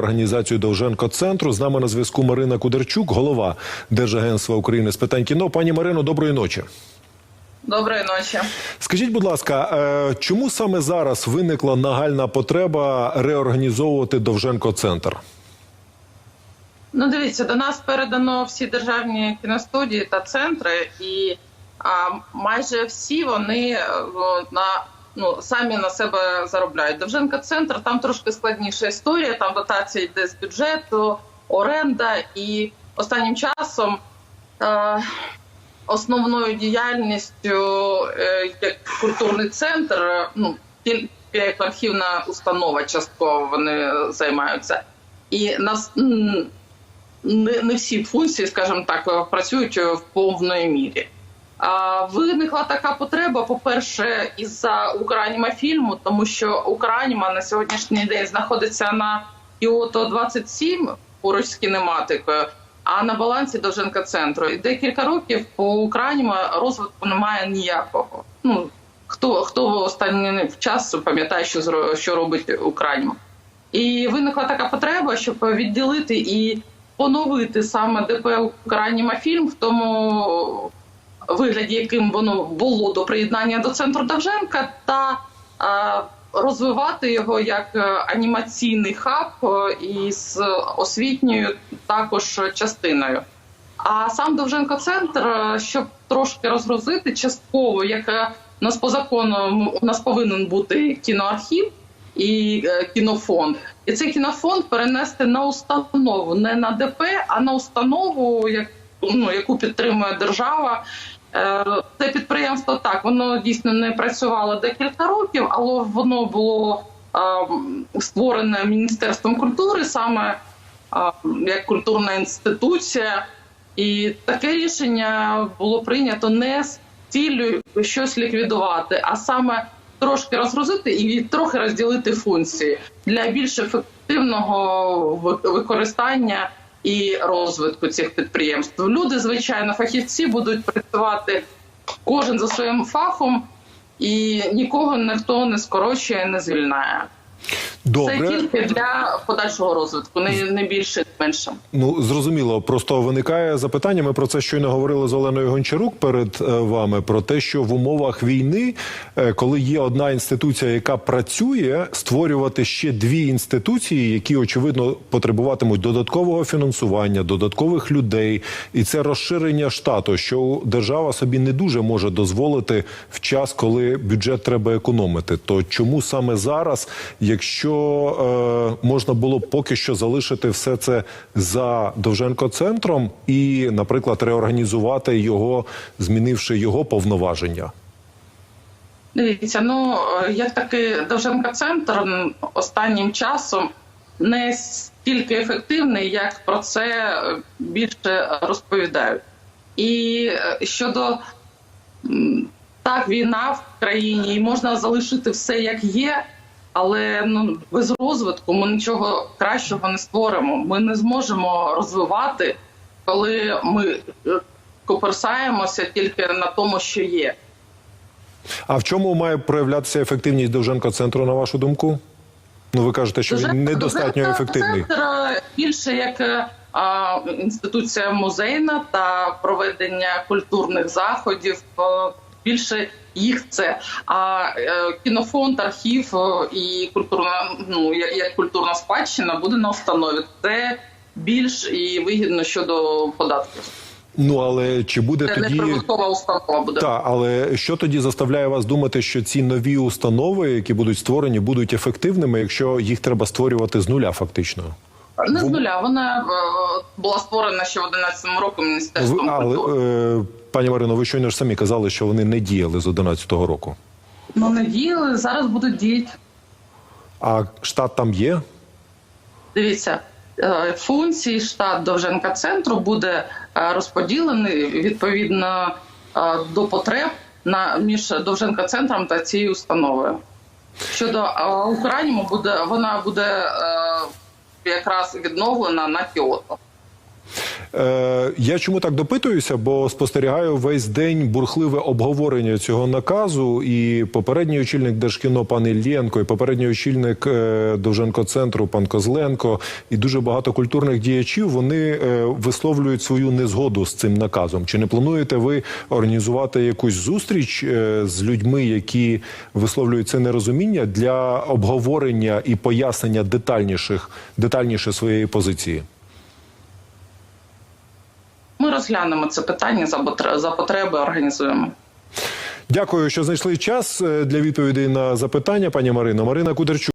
Організацію Довженко центру з нами на зв'язку Марина Кудерчук, голова Держагентства України з питань кіно. Пані Марино, доброї ночі. Доброї ночі. Скажіть, будь ласка, е, чому саме зараз виникла нагальна потреба реорганізовувати Довженко центр? Ну, дивіться, до нас передано всі державні кіностудії та центри, і а, майже всі вони е, на ну самі на себе заробляють. Довженка центр там трошки складніша історія. Там дотація йде з бюджету, оренда, і останнім часом е, основною діяльністю е, як культурний центр, ну як архівна установа, частково вони займаються. І нас не, не всі функції, скажімо так, працюють в повної мірі. Виникла така потреба, по-перше, із-за Україніма фільму, тому що Україніма на сьогоднішній день знаходиться на Кіото 27 поруч з кінематикою, а на балансі Довженка центру. І декілька років по Україніма розвитку немає ніякого. Ну хто хто останній час пам'ятає, що що робить Україніма. І виникла така потреба, щоб відділити і поновити саме ДП «Українімафільм» в тому вигляді, яким воно було до приєднання до центру Довженка, та розвивати його як е, анімаційний хаб е, із освітньою також частиною. А сам Довженко центр, е, щоб трошки розгрузити частково, як у нас по закону у нас повинен бути кіноархів і кінофонд. І цей кінофонд перенести на установу, не на ДП, а на установу, як, ну, яку підтримує держава. Е, Це підприємство так, воно дійсно не працювало декілька років, але воно було е, створене Міністерством культури саме е, як культурна інституція. І таке рішення було прийнято не з цілею щось ліквідувати, а саме трошки розгрузити і трохи розділити функції для більш ефективного використання і розвитку цих підприємств. Люди, звичайно, фахівці будуть працювати кожен за своїм фахом, і нікого ніхто не скорочує, не звільняє. Це тільки для подальшого розвитку, не, не більше, менше. Ну зрозуміло, просто виникає запитання. Ми про це щойно говорили з Оленою Гончарук перед е, вами. Про те, що в умовах війни, е, коли є одна інституція, яка працює, створювати ще дві інституції, які очевидно потребуватимуть додаткового фінансування, додаткових людей, і це розширення штату, що держава собі не дуже може дозволити в час, коли бюджет треба економити. То чому саме зараз, якщо е, можна було поки що залишити все це за Довженко центром і, наприклад, реорганізувати його, змінивши його повноваження? Дивіться, ну е, як такий Довженка центр останнім часом не стільки ефективний, як про це е, більше розповідають. І е, щодо так, війна в країні, і можна залишити все як є, але ну без розвитку ми нічого кращого не створимо. Ми не зможемо розвивати, коли ми е, коперсаємося тільки на тому, що є. А в чому має проявлятися ефективність Довженко центру, на вашу думку? Ну, ви кажете, що він недостатньо Довженко ефективний. Центр більше як е, а, інституція музейна та проведення культурних заходів. е, Більше їх це. А е, кінофонд, архів е, і культурна, ну як, культурна спадщина буде на установі. Це більш і вигідно щодо податків. Ну але чи буде Це тоді прибуткова установа буде. Так, але що тоді заставляє вас думати, що ці нові установи, які будуть створені, будуть ефективними, якщо їх треба створювати з нуля, фактично? Не з нуля. Вона е, була створена ще в 11 році Ви, міністерством але культури. Пані Марино, ви щойно ж самі казали, що вони не діяли з 11-го року. Ну не діяли, зараз будуть діяти. А штат там є? Дивіться, е, функції штат Довженка центру буде е, розподілений відповідно е, до потреб на між Довженка центром та цією установою. Щодо Україніму, буде вона буде якраз відновлена на Кіото. Е, я чому так допитуюся? Бо спостерігаю весь день бурхливе обговорення цього наказу. І попередній очільник Держкіно пан Іллєнко, і попередній очільник е, Довженко центру пан Козленко, і дуже багато культурних діячів вони е, висловлюють свою незгоду з цим наказом. Чи не плануєте ви організувати якусь зустріч е, з людьми, які висловлюють це нерозуміння для обговорення і пояснення детальніших детальніше своєї позиції? Розглянемо це питання за потреби, організуємо. Дякую, що знайшли час е, для відповідей на запитання, пані Марино. Марина Кудерчук.